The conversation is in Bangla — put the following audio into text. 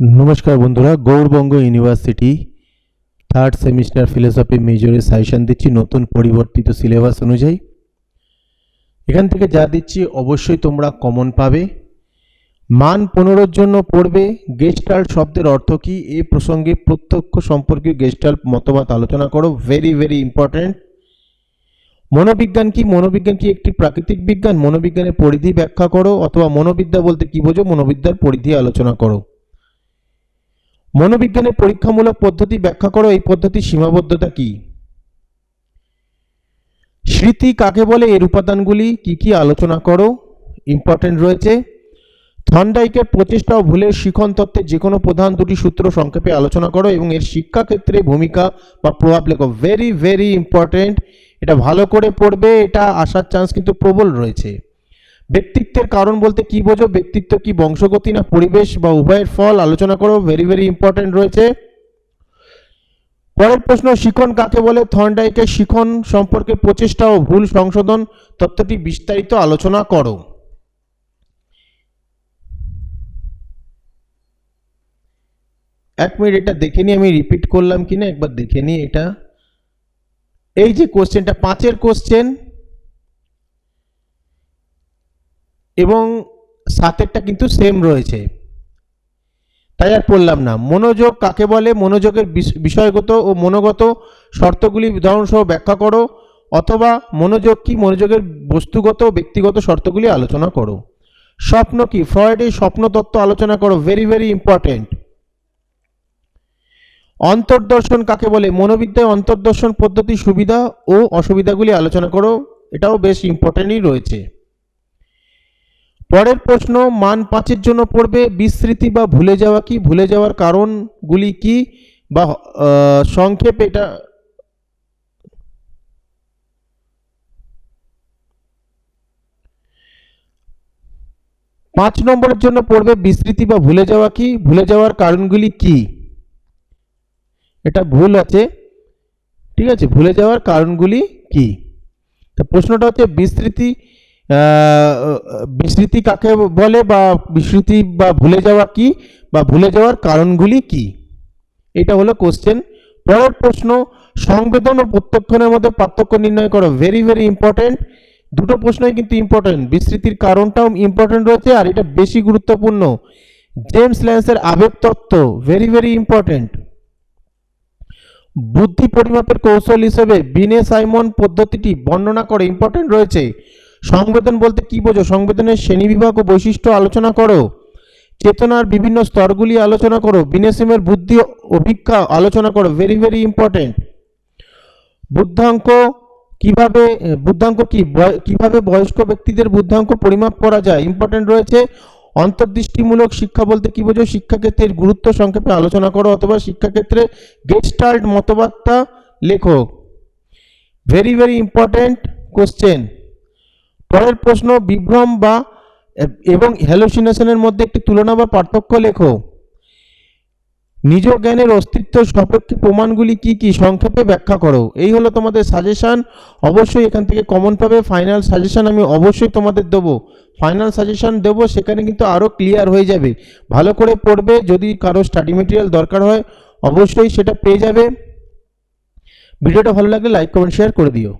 নমস্কার বন্ধুরা, Gourbanga university third semester philosophy মেজরে suggestion দিচ্ছি নতুন পরিবর্তিত সিলেবাস অনুযায়ী। এখান থেকে যা দিচ্ছি অবশ্যই তোমরা কমন পাবে। মান পনেরোর জন্য পড়বে গেস্টাল শব্দের অর্থ কী, এ প্রসঙ্গে প্রত্যক্ষ সম্পর্কে গেস্টাল মতবাদ আলোচনা করো ভেরি ভেরি ইম্পর্ট্যান্ট মনোবিজ্ঞান কি মনোবিজ্ঞান কি একটি প্রাকৃতিক বিজ্ঞান? মনোবিজ্ঞানের পরিধি ব্যাখ্যা করো, অথবা মনোবিদ্যা বলতে কি বোঝো, মনোবিদ্যার পরিধি আলোচনা করো। মনোবিজ্ঞানের পরীক্ষামূলক পদ্ধতি ব্যাখ্যা করো, এই পদ্ধতির সীমাবদ্ধতা কি? স্মৃতি কাকে বলে? এর উপাদানগুলি কি কি আলোচনা করো ইম্পর্টেন্ট রয়েছে। থন্ডাইকের প্রচেষ্টা ও ভুলের শিখন তত্ত্বের যে কোনো প্রধান দুটি সূত্র সংক্ষেপে আলোচনা করো এবং এর শিক্ষাক্ষেত্রে ভূমিকা বা প্রভাব লেখো। ভেরি ভেরি ইম্পর্টেন্ট এটা ভালো করে পড়বে, এটা আসার চান্স কিন্তু প্রবল রয়েছে। ব্যক্তিত্বের কারণ বলতে কি বোঝো? ব্যক্তিত্ব কি বংশগতি না পরিবেশ বা উভয়ের ফল? আলোচনা করো ভেরি ভেরি ইম্পর্টেন্ট রয়েছে। পরের প্রশ্ন, শিখন কাকে বলে? থর্নডাইকের শিখন সম্পর্কে প্রচেষ্টা ও ভুল সংশোধন তত্ত্বটি বিস্তারিত আলোচনা করো। এক মিনিট, এটা দেখে নিই আমি রিপিট করলাম কিনা? একবার দেখে নিই এটা। এই যে কোশ্চেনটা পাঁচের কোশ্চেন এবং সাতেরটা কিন্তু সেম রয়েছে। তাই আর পড়লাম না। মনোযোগ কাকে বলে? মনোযোগের বিষয়গত ও মনোগত শর্তগুলি উদাহরণসহ ব্যাখ্যা করো, অথবা মনোযোগ কি? মনোযোগের বস্তুগত ব্যক্তিগত শর্তগুলি আলোচনা করো। স্বপ্ন কি? ফ্রয়েডের স্বপ্ন তত্ত্ব আলোচনা করো। ভেরি ভেরি ইম্পর্টেন্ট অন্তর্দর্শন কাকে বলে? মনোবিদ্যায় অন্তর্দর্শন পদ্ধতির সুবিধা ও অসুবিধাগুলি আলোচনা করো। এটাও বেশ ইম্পর্টেন্টই রয়েছে। পরের প্রশ্ন মান পাঁচের জন্য পড়বে বিস্মৃতি বা ভুলে যাওয়া কি? ভুলে যাওয়ার কারণগুলি কি? বা সংক্ষেপে এটা পাঁচ নম্বরের জন্য পড়বে বিস্মৃতি বা ভুলে যাওয়া কি? ভুলে যাওয়ার কারণগুলি কি? এটা ভুল আছে। ঠিক আছে ভুলে যাওয়ার কারণগুলি কি? তা প্রশ্নটা হচ্ছে বিস্মৃতি আহ, বিস্মৃতি কাকে বলে বা বিস্মৃতি বা ভুলে যাওয়া কি বা ভুলে যাওয়ার কারণগুলি কি? এটা হলো কোশ্চেন পরের প্রশ্ন, সংবেদন ও প্রত্যক্ষণের মধ্যে পার্থক্য নির্ণয় করো। ভেরি ভেরি ইম্পর্টেন্ট দুটো প্রশ্নই কিন্তু ইম্পর্টেন্ট বিস্মৃতির কারণটাও ইম্পর্টেন্ট রয়েছে আর এটা বেশি গুরুত্বপূর্ণ। জেমস ল্যান্সের আবেগ তত্ত্ব ভেরি ভেরি ইম্পর্টেন্ট বুদ্ধি পরিমাপের কৌশল হিসেবে বিনে সাইমন পদ্ধতিটি বর্ণনা করে ইম্পর্টেন্ট রয়েছে। সংবেদন বলতে কি বোঝো? সংবেদনের শ্রেণীবিভাগ ও বৈশিষ্ট্য আলোচনা করো। চেতনার বিভিন্ন স্তরগুলি আলোচনা করো। বিনেসিমের বুদ্ধি অভিজ্ঞা আলোচনা করো। ভেরি ভেরি ইম্পর্টেন্ট বুদ্ধাঙ্ক কীভাবে, বুদ্ধাঙ্ক কি? কীভাবে বয়স্ক ব্যক্তিদের বুদ্ধাঙ্ক পরিমাপ করা যায়? ইম্পর্টেন্ট রয়েছে। অন্তর্দৃষ্টিমূলক শিক্ষা বলতে কি বোঝো? শিক্ষাক্ষেত্রের গুরুত্ব সংক্ষেপে আলোচনা করো অথবা শিক্ষাক্ষেত্রে গেস্টাল্ট মতবার্তা লেখো। ভেরি ভেরি ইম্পর্টেন্ট কোশ্চেন পরের প্রশ্ন, বিভ্রম বা, এবং হ্যালোসিনেশনের মধ্যে একটি তুলনা বা পার্থক্য লেখো। নিজ জ্ঞানের অস্তিত্ব সপক্ষে প্রমাণগুলি কি কি সংক্ষেপে ব্যাখ্যা করো। এই হলো তোমাদের সাজেশন অবশ্যই এখান থেকে কমন পাবে। ফাইনাল সাজেশন আমি অবশ্যই তোমাদের দেবো। ফাইনাল সাজেশন দেবো, সেখানে কিন্তু আরও ক্লিয়ার হয়ে যাবে। ভালো করে পড়বে, যদি কারও স্টাডি মেটেরিয়াল দরকার হয়, অবশ্যই সেটা পেয়ে যাবে। ভিডিওটা ভালো লাগলে লাইক কমেন্ট শেয়ার করে দিও।